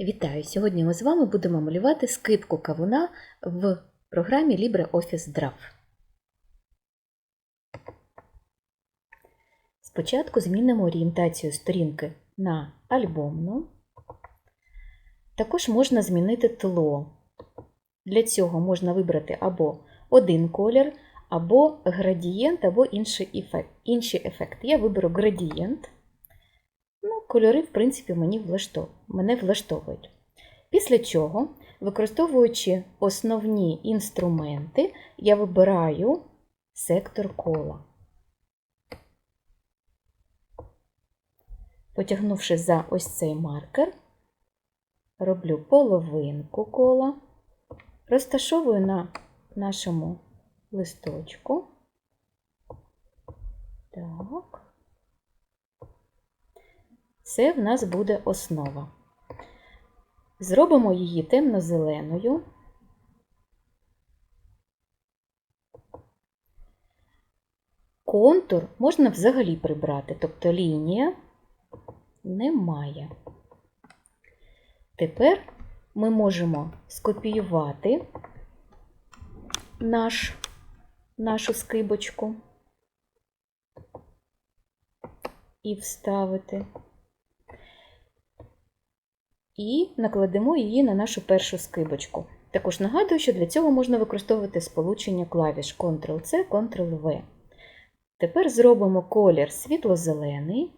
Вітаю! Сьогодні ми з вами будемо малювати скипку кавуна в програмі LibreOffice Draw. Спочатку змінимо орієнтацію сторінки на альбомну. Також можна змінити тло. Для цього можна вибрати або один колір, або градієнт, або інший ефект. інший ефект. Я виберу градієнт. Кольори, в принципі, мені влаштов... мене влаштовують. Після чого, використовуючи основні інструменти, я вибираю сектор кола. Потягнувши за ось цей маркер, роблю половинку кола, розташовую на нашому листочку. Так. Це в нас буде основа. Зробимо її темно-зеленою. Контур можна взагалі прибрати, тобто лінія немає. Тепер ми можемо скопіювати наш, нашу скибочку і вставити і накладемо її на нашу першу скибочку. Також нагадую, що для цього можна використовувати сполучення клавіш Ctrl-C, Ctrl-V. Тепер зробимо колір світло-зелений.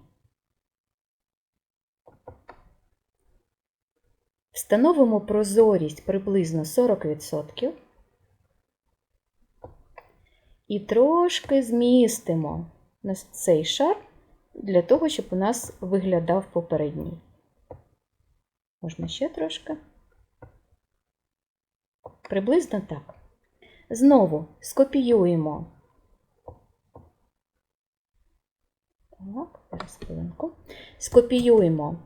Встановимо прозорість приблизно 40%. І трошки змістимо цей шар для того, щоб у нас виглядав попередній. Можна ще трошки. Приблизно так. Знову скопіюємо. Так, зараз хвилинку. Скопіюємо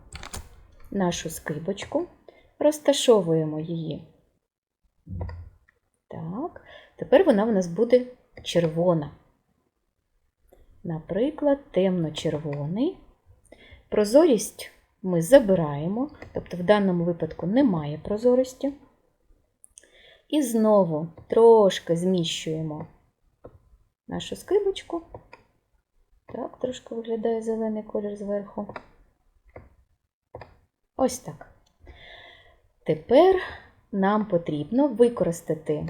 нашу скибочку, розташовуємо її. Так, тепер вона в нас буде червона. Наприклад, темно-червоний. Прозорість ми забираємо, тобто в даному випадку немає прозорості. І знову трошки зміщуємо нашу скибочку. Так, трошки виглядає зелений колір зверху. Ось так. Тепер нам потрібно використати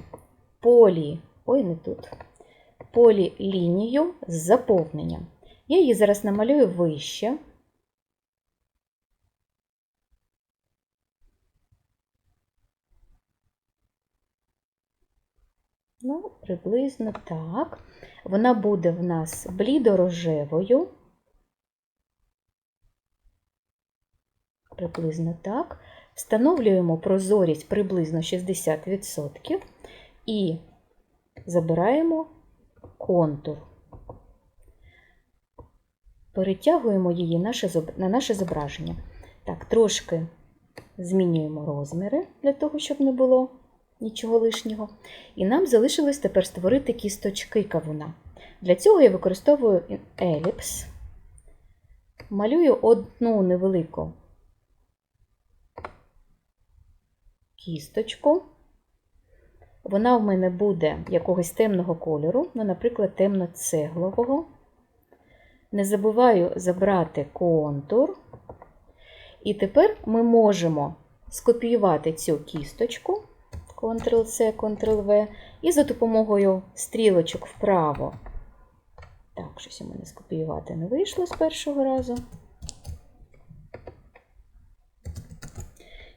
полі, ой, не тут, полі лінію з заповненням. Я її зараз намалюю вище. Ну, приблизно так. Вона буде в нас блідорожевою. Приблизно так. Встановлюємо прозорість приблизно 60% і забираємо контур. Перетягуємо її на наше зображення. Так, трошки змінюємо розміри для того, щоб не було нічого лишнього. І нам залишилось тепер створити кісточки кавуна. Для цього я використовую еліпс, малюю одну невелику кісточку. Вона в мене буде якогось темного кольору, ну, наприклад, темно-цеглового. Не забуваю забрати контур. І тепер ми можемо скопіювати цю кісточку Ctrl-C, Ctrl-V, і за допомогою стрілочок вправо. Так, щось у мене скопіювати не вийшло з першого разу.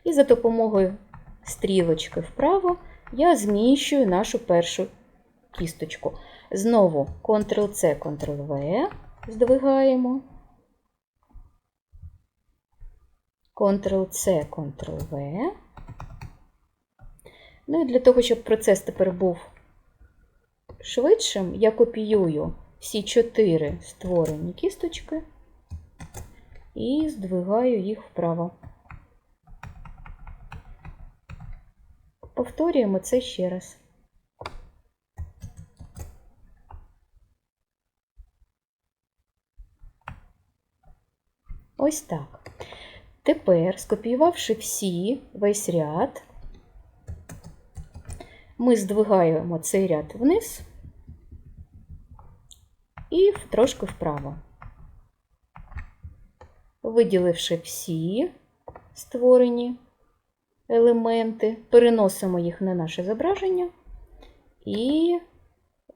І за допомогою стрілочки вправо я зміщую нашу першу кісточку. Знову Ctrl-C, Ctrl-V, здвигаємо. Ctrl-C, Ctrl-V. Ну і для того, щоб процес тепер був швидшим, я копіюю всі чотири створені кісточки і здвигаю їх вправо. Повторюємо це ще раз. Ось так. Тепер, скопіювавши всі, весь ряд, ми здвигаємо цей ряд вниз і трошки вправо. Виділивши всі створені елементи, переносимо їх на наше зображення і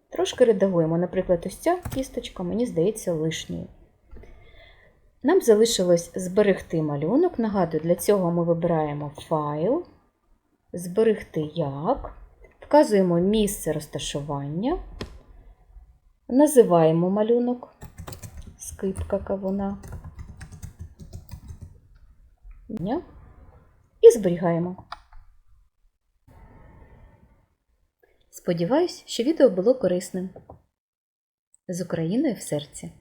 трошки редагуємо. Наприклад, ось ця кісточка, мені здається, лишньою. Нам залишилось зберегти малюнок. Нагадую, для цього ми вибираємо файл, зберегти як, вказуємо місце розташування, називаємо малюнок, скипка кавуна. І зберігаємо. Сподіваюсь, що відео було корисним. З Україною в серці.